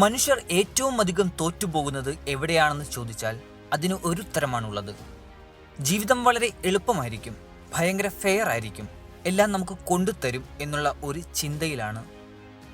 മനുഷ്യർ ഏറ്റവും അധികം തോറ്റുപോകുന്നത് എവിടെയാണെന്ന് ചോദിച്ചാൽ അതിന് ഒരു ഉത്തരമാണുള്ളത്. ജീവിതം വളരെ എളുപ്പമായിരിക്കും ഭയങ്കര ഫെയർ ആയിരിക്കും എല്ലാം നമുക്ക് കൊണ്ടുതരും എന്നുള്ള ഒരു ചിന്തയിലാണ്.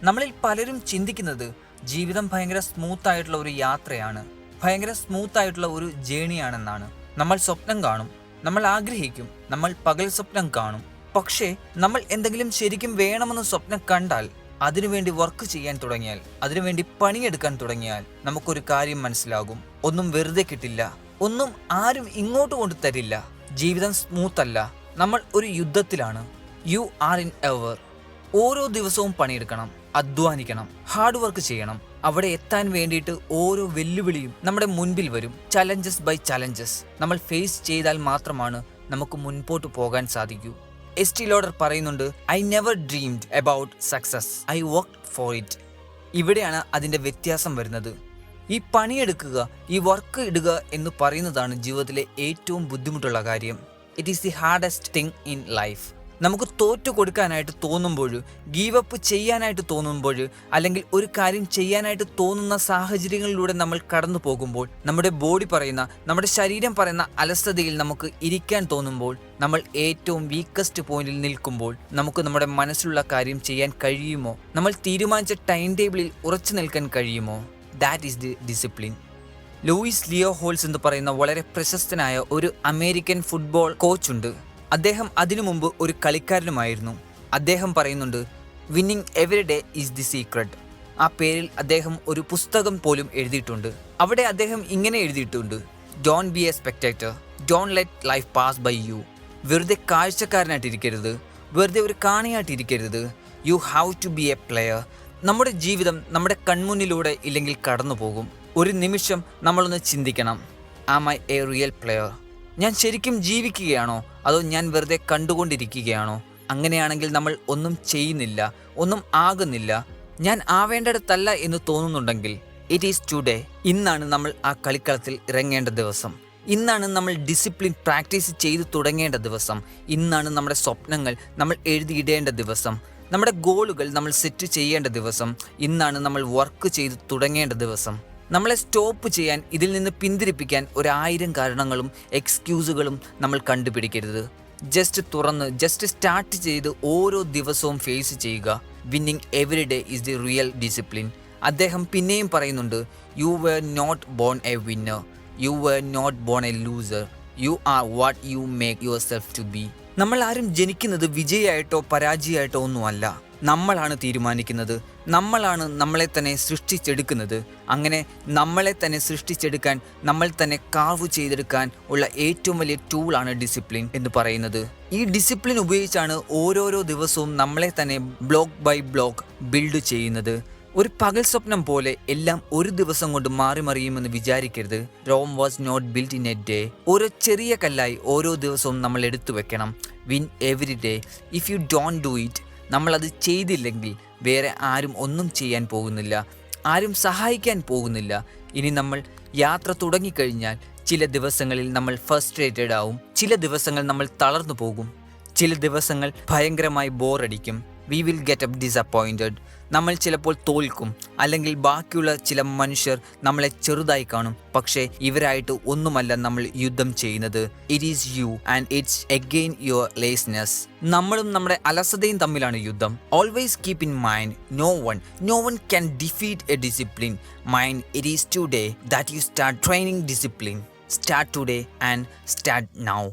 നമ്മളിൽ പലരും ചിന്തിക്കുന്നത് ജീവിതം ഭയങ്കര സ്മൂത്ത് ആയിട്ടുള്ള ഒരു യാത്രയാണ് ഭയങ്കര സ്മൂത്ത് ആയിട്ടുള്ള ഒരു ജേണിയാണെന്നാണ് നമ്മൾ സ്വപ്നം കാണും നമ്മൾ ആഗ്രഹിക്കും നമ്മൾ പകൽ സ്വപ്നം കാണും. പക്ഷേ നമ്മൾ എന്തെങ്കിലും ശരിക്കും വേണമെന്ന് സ്വപ്നം കണ്ടാൽ അതിനുവേണ്ടി വർക്ക് ചെയ്യാൻ തുടങ്ങിയാൽ അതിനുവേണ്ടി പണിയെടുക്കാൻ തുടങ്ങിയാൽ നമുക്കൊരു കാര്യം മനസ്സിലാകും. ഒന്നും വെറുതെ കിട്ടില്ല. ഒന്നും ആരും ഇങ്ങോട്ട് കൊണ്ട് തരില്ല. ജീവിതം സ്മൂത്ത് അല്ല. നമ്മൾ ഒരു യുദ്ധത്തിലാണ്. യു ആർ ഇൻ എവർ ഓരോ ദിവസവും പണിയെടുക്കണം അധ്വാനിക്കണം ഹാർഡ് വർക്ക് ചെയ്യണം. അവിടെ എത്താൻ വേണ്ടിയിട്ട് ഓരോ വെല്ലുവിളിയും നമ്മുടെ മുൻപിൽ വരും. ചലഞ്ചസ് ബൈ ചലഞ്ചസ് നമ്മൾ ഫേസ് ചെയ്താൽ മാത്രമാണ് നമുക്ക് മുൻപോട്ട് പോകാൻ സാധിക്കൂ. എസ് ടി ലോഡർ പറയുന്നുണ്ട് I never dreamed about success I work for it ഇവിടെയാണ് അതിന്റെ വ്യത്യാസം വരുന്നത്. ഈ പണിയെടുക്കുക ഈ വർക്ക് ഇടുക എന്ന് പറയുന്നതാണ് ജീവിതത്തിലെ ഏറ്റവും ബുദ്ധിമുട്ടുള്ള കാര്യം. It is the hardest thing in life നമുക്ക് തോറ്റു കൊടുക്കാനായിട്ട് തോന്നുമ്പോൾ ഗീവ് അപ്പ് ചെയ്യാനായിട്ട് തോന്നുമ്പോൾ അല്ലെങ്കിൽ ഒരു കാര്യം ചെയ്യാനായിട്ട് തോന്നുന്ന സാഹചര്യങ്ങളിലൂടെ നമ്മൾ കടന്നു പോകുമ്പോൾ നമ്മുടെ ബോഡി പറയുന്ന നമ്മുടെ ശരീരം പറയുന്ന അലസതയിൽ നമുക്ക് ഇരിക്കാൻ തോന്നുമ്പോൾ നമ്മൾ ഏറ്റവും വീക്കസ്റ്റ് പോയിന്റിൽ നിൽക്കുമ്പോൾ നമുക്ക് നമ്മുടെ മനസ്സിലുള്ള കാര്യം ചെയ്യാൻ കഴിയുമോ? നമ്മൾ തീരുമാനിച്ച ടൈം ടേബിളിൽ ഉറച്ചു നിൽക്കാൻ കഴിയുമോ? That is the discipline Louis Leo Holtz എന്ന് പറയുന്ന വളരെ പ്രശസ്തനായ ഒരു അമേരിക്കൻ ഫുട്ബോൾ കോച്ചുണ്ട് അദ്ദേഹം അതിനു മുമ്പ് ഒരു കളിക്കാരനുമായിരുന്നു. അദ്ദേഹം പറയുന്നുണ്ട് winning every day is the secret ആ പേരിൽ അദ്ദേഹം ഒരു പുസ്തകം പോലും എഴുതിയിട്ടുണ്ട്. അവിടെ അദ്ദേഹം ഇങ്ങനെ എഴുതിയിട്ടുണ്ട് don't be a spectator don't let life pass by you വെറുതെ കാഴ്ചക്കാരനായിട്ടിരിക്കരുത്. വെറുതെ ഒരു കാണിയായിട്ടിരിക്കരുത്. You have to be a player നമ്മുടെ ജീവിതം നമ്മുടെ കൺമുന്നിലൂടെ ഇല്ലെങ്കിൽ കടന്നു പോകും ഒരു നിമിഷം നമ്മളൊന്ന് ചിന്തിക്കണം. Am I a real player ഞാൻ ശരിക്കും ജീവിക്കുകയാണോ? അതോ ഞാൻ വെറുതെ കണ്ടുകൊണ്ടിരിക്കുകയാണോ? അങ്ങനെയാണെങ്കിൽ നമ്മൾ ഒന്നും ചെയ്യുന്നില്ല ഒന്നും ആകുന്നില്ല. ഞാൻ ആവേണ്ടടത്തല്ല എന്ന് തോന്നുന്നുണ്ടെങ്കിൽ ഇറ്റ് ഈസ് ടുഡേ ഇന്നാണ് നമ്മൾ ആ കളിക്കളത്തിൽ ഇറങ്ങേണ്ട ദിവസം. ഇന്നാണ് നമ്മൾ ഡിസിപ്ലിൻ പ്രാക്ടീസ് ചെയ്തു തുടങ്ങേണ്ട ദിവസം. ഇന്നാണ് നമ്മുടെ സ്വപ്നങ്ങൾ നമ്മൾ എഴുതിയിടേണ്ട ദിവസം. നമ്മുടെ ഗോളുകൾ നമ്മൾ സെറ്റ് ചെയ്യേണ്ട ദിവസം. ഇന്നാണ് നമ്മൾ വർക്ക് ചെയ്ത് തുടങ്ങേണ്ട ദിവസം. നമ്മളെ സ്റ്റോപ്പ് ചെയ്യാൻ ഇതിൽ നിന്ന് പിന്തിരിപ്പിക്കാൻ ഒരായിരം കാരണങ്ങളും എക്സ്ക്യൂസുകളും നമ്മൾ കണ്ടുപിടിക്കരുത്. ജസ്റ്റ് തുറന്ന് ജസ്റ്റ് സ്റ്റാർട്ട് ചെയ്ത് ഓരോ ദിവസവും ഫേസ് ചെയ്യുക. Winning every day is the real discipline. അദ്ദേഹം പിന്നെയും പറയുന്നുണ്ട് you were not born a winner you were not born a loser you are what you make yourself to be നമ്മൾ ആരും ജനിക്കുന്നത് വിജയമായിട്ടോ പരാജയമായിട്ടോ ഒന്നുമല്ല. നമ്മളാണ് തീരുമാനിക്കുന്നത് നമ്മളാണ് നമ്മളെ തന്നെ സൃഷ്ടിച്ചെടുക്കുന്നത്. അങ്ങനെ നമ്മളെ തന്നെ സൃഷ്ടിച്ചെടുക്കാൻ നമ്മൾ തന്നെ കാവ് ചെയ്തെടുക്കാൻ ഉള്ള ഏറ്റവും വലിയ ടൂളാണ് ഡിസിപ്ലിൻ എന്ന് പറയുന്നത്. ഈ ഡിസിപ്ലിൻ ഉപയോഗിച്ചാണ് ഓരോരോ ദിവസവും നമ്മളെ തന്നെ ബ്ലോക്ക് ബൈ ബ്ലോക്ക് ബിൽഡ് ചെയ്യുന്നത്. ഒരു പകൽ സ്വപ്നം പോലെ എല്ലാം ഒരു ദിവസം കൊണ്ട് മാറി മറിയുമെന്ന് വിചാരിക്കരുത്. Rome was not build in a day ഓരോ ചെറിയ കല്ലായി ഓരോ ദിവസവും നമ്മൾ എടുത്തു വെക്കണം. Win every day if you don't do it നമ്മളത് ചെയ്തില്ലെങ്കിൽ വേറെ ആരും ഒന്നും ചെയ്യാൻ പോകുന്നില്ല ആരും സഹായിക്കാൻ പോകുന്നില്ല. ഇനി നമ്മൾ യാത്ര തുടങ്ങിക്കഴിഞ്ഞാൽ ചില ദിവസങ്ങളിൽ നമ്മൾ ഫസ്ട്രേറ്റഡ് ആവും ചില ദിവസങ്ങൾ നമ്മൾ തളർന്നു പോകും ചില ദിവസങ്ങൾ ഭയങ്കരമായി ബോറടിക്കും we will get up disappointed നമ്മൾ ചിലപ്പോൾ തോൽക്കും. അല്ലെങ്കിൽ ബാക്കിയുള്ള ചില മനുഷ്യർ നമ്മളെ ചെറുതായി കാണും. പക്ഷേ ഇവരായിട്ട് ഒന്നുമല്ല നമ്മൾ യുദ്ധം ചെയ്യുന്നത്. It is you and it's again your laziness നമ്മളും നമ്മുടെ അലസതയും തമ്മിലാണ് യുദ്ധം. Always keep in mind no one no one can defeat a discipline mind it is today that you start training discipline start today and start now